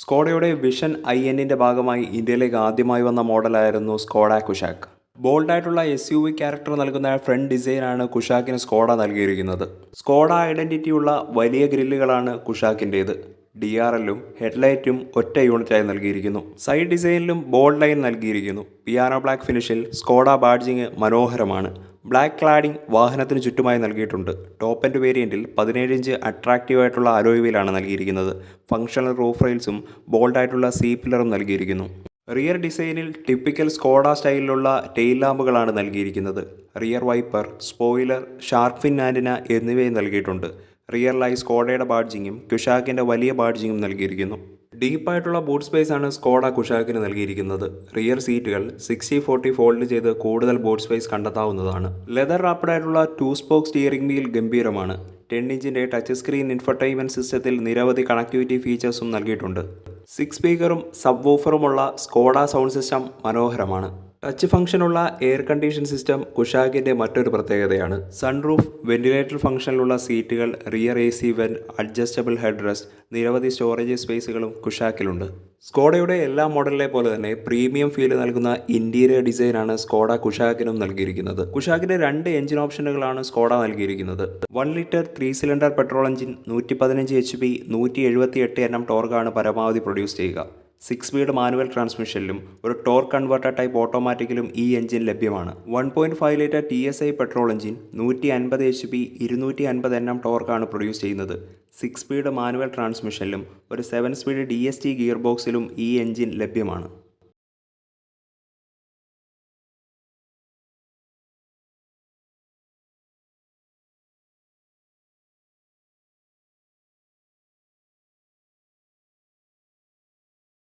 സ്കോഡയുടെ vision I എന്നിന്റെ ഭാഗമായി ഇന്ത്യയിലേക്ക് ആദ്യമായി വന്ന മോഡലായിരുന്നു സ്കോഡ കുഷാക്ക് ബോൾഡായിട്ടുള്ള എസ് യു വി ക്യാരക്ടർ നൽകുന്ന ഫ്രണ്ട് ഡിസൈനാണ് കുഷാക്കിന് സ്കോഡ നൽകിയിരിക്കുന്നത്. സ്കോഡ ഐഡന്റിറ്റിയുള്ള വലിയ ഗ്രില്ലുകളാണ് കുഷാക്കിന്റേത് ഡി ആർ എല്ലും ഹെഡ്ലൈറ്റും ഒറ്റ യൂണിറ്റായി നൽകിയിരിക്കുന്നു. സൈഡ് ഡിസൈനിലും ബോൾഡ് ലൈൻ നൽകിയിരിക്കുന്നു. പിയാനോ ബ്ലാക്ക് ഫിനിഷിൽ സ്കോഡ ബാഡ്ജിങ് മനോഹരമാണ്. ബ്ലാക്ക് ക്ലാഡിംഗ് വാഹനത്തിന് ചുറ്റുമായി നൽകിയിട്ടുണ്ട്. ടോപ്പ് ആൻഡ് വേരിയന്റിൽ പതിനേഴ് ഇഞ്ച് അട്രാക്റ്റീവ് ആയിട്ടുള്ള അലോയ് വീലാണ് നൽകിയിരിക്കുന്നത്. ഫംഗ്ഷണൽ റൂഫ് റെയിൽസും ബോൾഡായിട്ടുള്ള സീ പില്ലറും നൽകിയിരിക്കുന്നു. റിയർ ഡിസൈനിൽ ടിപ്പിക്കൽ സ്കോഡ സ്റ്റൈലിലുള്ള ടെയിൽ ലാമ്പുകളാണ് നൽകിയിരിക്കുന്നത്. Rear wiper spoiler shark fin antenna എന്നിവയും നൽകിയിട്ടുണ്ട്. റിയർ ലൈ സ്കോഡയുടെ ബാഡ്ജിങ്ങും കുഷാക്കിന്റെ വലിയ ബാഡ്ജിങ്ങും നൽകിയിരിക്കുന്നു. ഡീപ്പായിട്ടുള്ള ബൂട്ട് സ്പേസ് ആണ് സ്കോഡ കുഷാക്കിന് നൽകിയിരിക്കുന്നത്. റിയർ സീറ്റുകൾ സിക്സ്റ്റി ഫോർട്ടി ഫോൾഡ് ചെയ്ത് കൂടുതൽ ബൂട്ട് സ്പേസ് കണ്ടെത്താവുന്നതാണ്. ലെതർ റാപ്പിഡായിട്ടുള്ള ടു സ്പോക്ക് സ്റ്റിയറിംഗ് വീൽ ഗംഭീരമാണ്. ടെൻ ഇഞ്ചിന്റെ ടച്ച് സ്ക്രീൻ ഇൻഫർടൈൻമെന്റ് സിസ്റ്റത്തിൽ നിരവധി കണക്ടിവിറ്റി ഫീച്ചേഴ്സും നൽകിയിട്ടുണ്ട്. സിക്സ് സ്പീക്കറും സബ് വൂഫറുമുള്ള സ്കോഡ സൗണ്ട് സിസ്റ്റം മനോഹരമാണ്. ടച്ച് ഫംഗ്ഷനുള്ള എയർ കണ്ടീഷൻ സിസ്റ്റം കുഷാഗിന്റെ മറ്റൊരു പ്രത്യേകതയാണ്. സൺറൂഫ് വെന്റിലേറ്റർ ഫംഗ്ഷനിലുള്ള സീറ്റുകൾ rear A C vent adjustable head നിരവധി സ്റ്റോറേജ് സ്പേസുകളും കുഷാക്കിലുണ്ട് സ്കോഡയുടെ എല്ലാ മോഡലിലെ പോലെ തന്നെ പ്രീമിയം ഫീൽ നൽകുന്ന ഇന്റീരിയർ ഡിസൈനാണ് സ്കോഡ കുഷാക്കിനും നൽകിയിരിക്കുന്നത്. കുഷാക്കിന്റെ രണ്ട് എഞ്ചിൻ ഓപ്ഷനുകളാണ് സ്കോഡ നൽകിയിരിക്കുന്നത്. One litre three cylinder petrol engine നൂറ്റി പതിനഞ്ച് എച്ച് പി നൂറ്റി എഴുപത്തി എട്ട് എൻ എം ടോർക്കാണ് പരമാവധി പ്രൊഡ്യൂസ് ചെയ്യുക. സിക്സ് സ്പീഡ് മാനുവൽ ട്രാൻസ്മിഷനിലും ഒരു ടോർക്ക് കൺവെർട്ടർ ടൈപ്പ് ഓട്ടോമാറ്റിക്കിലും ഈ എഞ്ചിൻ ലഭ്യമാണ്. One point five litre T S I petrol engine നൂറ്റി അൻപത് എച്ച് പി ഇരുന്നൂറ്റി അൻപത് എൻ എം ടോർക്കാണ് പ്രൊഡ്യൂസ് ചെയ്യുന്നത് സിക്സ് സ്പീഡ് മാനുവൽ ട്രാൻസ്മിഷനിലും ഒരു seven speed D S T gear ബോക്സിലും ഈ എഞ്ചിൻ ലഭ്യമാണ്.